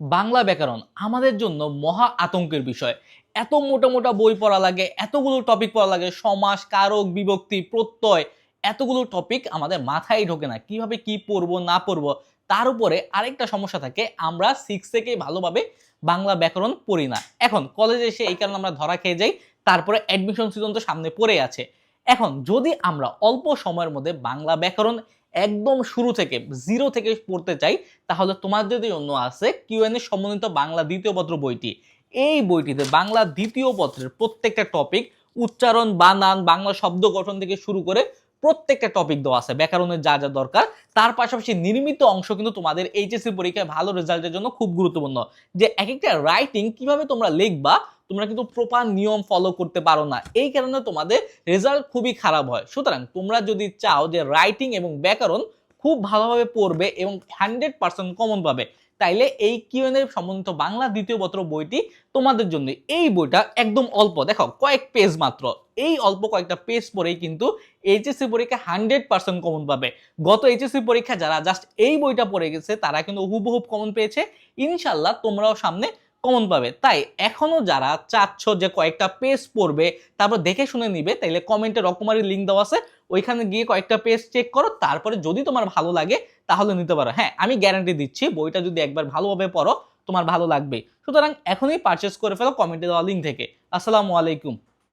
বাংলা ব্যাকরণ আমাদের জন্য মহা আতঙ্কের বিষয়। এত মোটা মোটা বই পড়া লাগে, এতগুলো টপিক পড়া লাগে, সমাস, কারক, বিভক্তি, প্রত্যয়, এতগুলো টপিক আমাদের মাথায় ঢোকে না। কীভাবে কি পড়ব, না পড়ব, তার উপরে আরেকটা সমস্যা থাকে, আমরা সিক্স থেকে ভালোভাবে বাংলা ব্যাকরণ পড়ি না। এখন কলেজে এসে এই কারণে আমরা ধরা খেয়ে যাই, তারপরে অ্যাডমিশন সিজন তো সামনে পড়ে আছে। এখন যদি আমরা অল্প সময়ের মধ্যে বাংলা ব্যাকরণ একদম শুরু থেকে জিরো থেকে পড়তে চাই, তাহলে তোমার যদি অন্য আছে কিউএনএ সমন্বিত বাংলা দ্বিতীয় পত্র বইটি। এই বইটিতে বাংলা দ্বিতীয় পত্রের প্রত্যেকটা টপিক উচ্চারণ, বানান, বাংলা শব্দ গঠন থেকে শুরু করে প্রত্যেকটা টপিক দেওয়া আছে, ব্যাকরণের যা যা দরকার। তার পাশাপাশি নির্মিত অংশ কিন্তু তোমাদের এইচএসসি পরীক্ষায় ভালো রেজাল্টের জন্য খুব গুরুত্বপূর্ণ। যে এক একটা রাইটিং কীভাবে তোমরা লিখবা, তোমরা কিন্তু প্রপার নিয়ম ফলো করতে পারো না। এই কারণে তোমাদের রেজাল্ট খুবই খারাপ হয়। সুতরাং তোমরা যদি চাও যে রাইটিং এবং ব্যাকরণ খুব ভালোভাবে পড়বে এবং হান্ড্রেড পার্সেন্ট কমন পাবে তাইলে এই কিউএন এর সম্বন্ধিত বাংলা দ্বিতীয় পত্র বইটি তোমাদের জন্য। এই বইটা একদম অল্প, দেখো, কয়েক পেজ মাত্র। এই অল্প কয়েকটা পেজ পরেই কিন্তু এইচএসসি পরীক্ষা হান্ড্রেড পার্সেন্ট কমন পাবে। গত এইচএসসি পরীক্ষা যারা জাস্ট এই বইটা পড়ে গেছে, তারা কিন্তু হুবহুব কমন পেয়েছে। ইনশাল্লাহ তোমরাও সামনে কমন পাবে। তাই এখনও যারা চাচ্ছ যে কয়েকটা পেজ পড়বে, তারপর দেখে শুনে নিবে, তাইলে কমেন্টে রকমারি লিঙ্ক দেওয়া আছে। ওইখানে গিয়ে কয়েকটা পেজ চেক করো, তারপরে যদি তোমার ভালো লাগে, তাহলে নিতে পারো। হ্যাঁ আমি গ্যারান্টি দিচ্ছি, বইটা যদি একবার ভালোভাবে পড়ো, তোমার ভালো লাগবে। সুতরাং এখনই পারচেস করে ফেলো কমেন্টে দেওয়া লিঙ্ক থেকে। আসসালামু আলাইকুম।